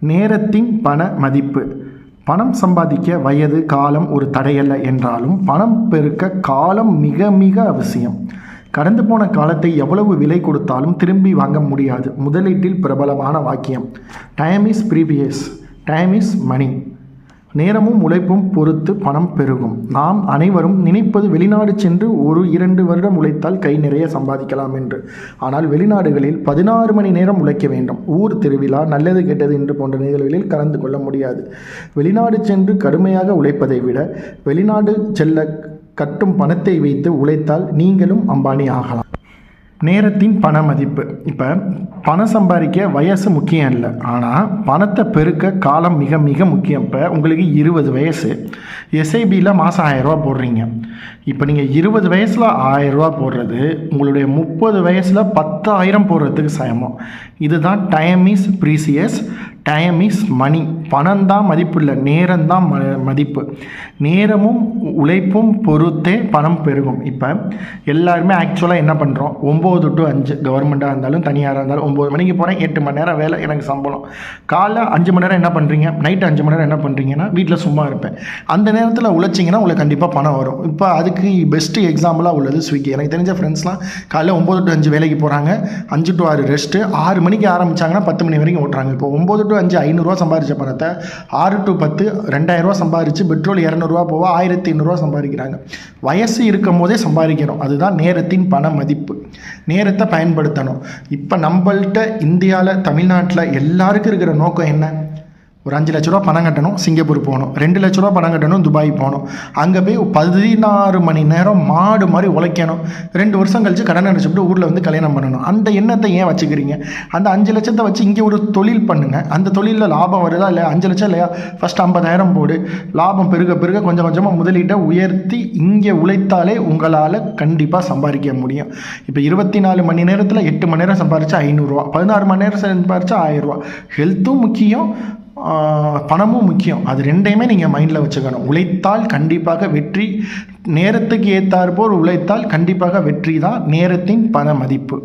நேரத்தின் பண மதிப்பு. பணம் சம்பாதிக்க வயது காலம் ஒரு தடையல்ல என்றாலும் பணம் பெருக்க காலம் மிக மிக அவசியம். கடந்து போன காலத்தை எவ்வளவு விலை கொடுத்தாலும் திரும்பி வாங்க முடியாது. முதலீட்டில் பிரபலமான வாக்கியம். Time is precious time is money நேரமும் உழைப்பும் பொறுத்து பணம் பெருகும். நாம் அனைவரும் நினைப்பது வெளிநாடு சென்று ஒரு இரண்டு வருடம் உழைத்தால் கை நிறைய சம்பாதிக்கலாம் என்று. ஆனால் வெளிநாடுகளில் பதினாறு மணி நேரம் உழைக்க வேண்டும். ஊர் திருவிழா நல்லது கெட்டது என்று போன்ற நிகழ்வுகளில் கலந்து கொள்ள முடியாது. வெளிநாடு சென்று கடுமையாக உழைப்பதை விட வெளிநாடு செல்ல கட்டும் பணத்தை வைத்து உழைத்தால் நீங்களும் அம்பானி ஆகலாம். நேரத்தின் பண மதிப்பு. இப்போ பணம் சம்பாதிக்க வயசு முக்கியம் இல்லை. ஆனால் பணத்தை பெருக்க காலம் மிக மிக முக்கியம். இப்போ உங்களுக்கு இருபது வயசு. எஸ்ஐபியில் மாதம் ஆயிரரூவா போடுறீங்க. இப்போ நீங்கள் இருபது வயசில் ஆயிரரூவா போடுறது உங்களுடைய முப்பது வயசில் பத்தாயிரம் போடுறதுக்கு சமம். இதுதான் time is precious time is money பணம் தான் மதிப்பு இல்லை நேரம் தான் ம மதிப்பு. நேரமும் உழைப்பும் பொறுத்தே பணம் பெருகும். இப்போ எல்லாருமே ஆக்சுவலாக என்ன பண்ணுறோம் ஒம்பது டு அஞ்சு கவர்மெண்ட்டாக இருந்தாலும் தனியாராக இருந்தாலும் ஒம்பது மணிக்கு போகிறேன் எட்டு மணி நேரம் வேலை எனக்கு சம்பளம். காலைல அஞ்சு மணி நேரம் என்ன பண்ணுறீங்க நைட்டு அஞ்சு மணி நேரம் என்ன பண்ணுறீங்கன்னா வீட்டில் சும்மா இருப்பேன். அந்த நேரத்தில் உழைச்சிங்கன்னா உங்களுக்கு கண்டிப்பாக பணம் வரும். இப்போ அதுக்கு பெஸ்ட்டு எக்ஸாம்பிளாக உள்ளது ஸ்விக்கி. எனக்கு தெரிஞ்ச ஃப்ரெண்ட்ஸ்லாம் காலைல ஒம்பது டு அஞ்சு வேலைக்கு போகிறாங்க அஞ்சு டு ஆறு ரெஸ்ட்டு ஆறு மணிக்கு ஆரம்பிச்சாங்கன்னா பத்து மணி வரைக்கும் ஓட்டுறாங்க. இப்போ ஒம்பது டு அஞ்சு ஐநூறுரூவா சம்பாரிச்ச பணத்தை ஆறு டு பத்து ரெண்டாயிரரூவா சம்பாரித்து பெட்ரோல் இரநூறுவா போக ஆயிரத்தி ஐநூறுரூவா சம்பாதிக்கிறாங்க. வயசு இருக்கும் போதே சம்பாதிக்கிறோம் அதுதான் நேரத்தின் பண மதிப்பு. நேரத்தை பயன்படுத்தணும். இப்போ நம்மள்கிட்ட இந்தியாவில் தமிழ்நாட்டில் எல்லாருக்கும் இருக்கிற நோக்கம் என்ன? ஒரு அஞ்சு லட்ச ரூபா பணம் கட்டணும் சிங்கப்பூர் போகணும். ரெண்டு லட்ச ரூபா பணம் கட்டணும் துபாய் போகணும். அங்கே போய் பதினாறு மணி நேரம் மாடு மாதிரி உழைக்கணும். ரெண்டு வருஷம் கழிச்சு கடன் அடிச்சுட்டு ஊரில் வந்து கல்யாணம் பண்ணணும். அந்த எண்ணத்தை ஏன் வச்சுக்கிறீங்க? அந்த அஞ்சு லட்சத்தை வச்சு இங்கே ஒரு தொழில் பண்ணுங்கள் அந்த தொழிலில் லாபம் வருதா இல்லை அஞ்சு லட்சம் இல்லையா? ஃபஸ்ட் ஐம்பதாயிரம் போடு. லாபம் பெருக பெருக கொஞ்சம் கொஞ்சமாக முதலீட்டை உயர்த்தி இங்கே உழைத்தாலே உங்களால் கண்டிப்பாக சம்பாதிக்க முடியும். இப்போ இருபத்தி நாலு மணி நேரத்தில் எட்டு மணி நேரம் சம்பாரிச்சா ஐநூறுரூவா பதினாறு மணி நேரம் சம்பாரிச்சா ஆயிரரூவா ஹெல்த்தும் முக்கியம். பணமும் முக்கியம். அது ரெண்டையுமே நீங்கள் மைண்டில் வச்சுக்கணும். உழைத்தால் கண்டிப்பாக வெற்றி நேரத்துக்கு ஏற்றாற்போல் உழைத்தால் கண்டிப்பாக வெற்றி தான் நேரத்தின் பண மதிப்பு.